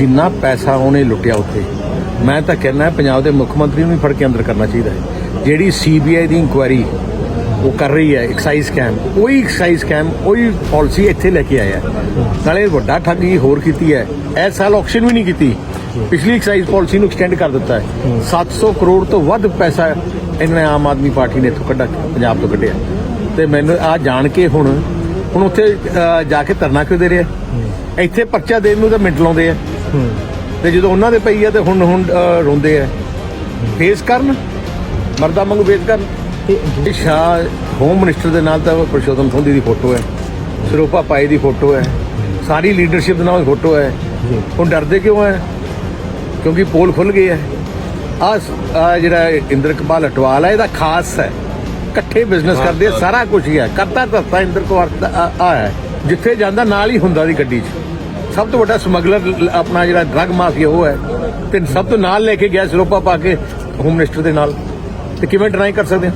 ਜਿੰਨਾ ਪੈਸਾ ਉਹਨੇ ਲੁੱਟਿਆ ਉੱਥੇ, ਮੈਂ ਤਾਂ ਕਹਿੰਦਾ ਪੰਜਾਬ ਦੇ ਮੁੱਖ ਮੰਤਰੀ ਨੂੰ ਵੀ ਫੜ ਕੇ ਅੰਦਰ ਕਰਨਾ ਚਾਹੀਦਾ ਹੈ। ਜਿਹੜੀ ਸੀਬੀਆਈ ਦੀ ਇਨਕੁਆਇਰੀ ਉਹ ਕਰ ਰਹੀ ਹੈ ਐਕਸਾਈਜ਼ ਸਕੈਮ ਉਹੀ ਐਕਸਾਈਜ਼ ਸਕੈਮ ਉਹੀ ਪਾਲਿਸੀ ਇੱਥੇ ਲੈ ਕੇ ਆਇਆ। ਨਾਲੇ ਵੱਡਾ ਠੱਗੀ ਹੋਰ ਕੀਤੀ ਹੈ, ਇਸ ਸਾਲ ਆਕਸ਼ਨ ਵੀ ਨਹੀਂ ਕੀਤੀ। ਪਿਛਲੀ ਐਕਸਾਈਜ਼ ਪਾਲਿਸੀ ਨੂੰ ਐਕਸਟੈਂਡ ਕਰ ਦਿੱਤਾ ਹੈ। 700 ਕਰੋੜ ਤੋਂ ਵੱਧ ਪੈਸਾ ਇਹਨਾਂ ਨੇ ਆਮ ਆਦਮੀ ਪਾਰਟੀ ਨੇ ਇੱਥੋਂ ਕੱਢਾ ਪੰਜਾਬ ਤੋਂ ਕੱਢਿਆ। ਤੇ ਮੈਨੂੰ ਆ ਜਾਣ ਕੇ ਹੁਣ ਹੁਣ ਉੱਥੇ ਜਾ ਕੇ ਧਰਨਾ ਕਿਉਂ ਦੇ ਰਿਹਾ ਇੱਥੇ ਪਰਚਾ ਦੇਣ ਨੂੰ ਤਾਂ ਮਿੰਟ ਲਾਉਂਦੇ ਆ। ਤੇ ਜਦੋਂ ਉਹਨਾਂ ਦੇ ਪਈ ਆ ਤੇ ਹੁਣ ਹੁਣ ਰੋਂਦੇ ਆ। ਫੇਸ ਕਰਨ? ਮਰਦਾ ਵਾਂਗੂ ਫੇਸ ਕਰਨ? ਇਹ ਸ਼ਾਹ ਹੋਮ ਮਿਨਿਸਟਰ ਦੇ ਨਾਲ ਤਾਂ ਪ੍ਰਸ਼ੋਤਮ ਸੋਢੀ ਦੀ ਫੋਟੋ ਹੈ। ਸਰੋਪਾ ਪਾਈ ਦੀ ਫੋਟੋ ਹੈ। ਸਾਰੀ ਲੀਡਰਸ਼ਿਪ ਦੇ ਨਾਲ ਫੋਟੋ ਹੈ। ਹੁਣ ਡਰਦੇ ਕਿਉਂ ਹੈ? ਕਿਉਂਕਿ ਪੋਲ ਖੁੱਲ ਗਏ ਹੈ। ਆ ਆ ਜਿਹੜਾ ਇੰਦਰਕਪਾਲ ਅਟਵਾਲ ਹੈ ਇਹਦਾ ਖਾਸ ਹੈ। ਇਕੱਠੇ ਬਿਜ਼ਨਸ ਕਰਦੇ ਆ, ਸਾਰਾ ਕੁਝ ਹੀ ਹੈ। ਕਰਤਾ ਧਰਤਾ ਇੰਦਰਕੁਮਾਰ ਦਾ ਆ ਹੈ। ਜਿੱਥੇ ਜਾਂਦਾ ਨਾਲ ਹੀ ਹੁੰਦਾ ਦੀ ਗੱਡੀ 'ਚ। ਸਭ ਤੋਂ ਵੱਡਾ ਸਮਗਲਰ ਆਪਣਾ ਜਿਹੜਾ ਡਰਗ ਮਾਫੀਆ ਉਹ ਹੈ। ਤੇ ਸਭ ਤੋਂ ਨਾਲ ਲੈ ਕੇ ਗਿਆ ਸਰੋਪਾ ਪਾ ਕੇ ਹੋਮ ਮਿਨਿਸਟਰ ਦੇ ਨਾਲ। ਤੇ ਕਿਵੇਂ ਡਿਨਾਈ ਕਰ ਸਕਦੇ ਹਾਂ।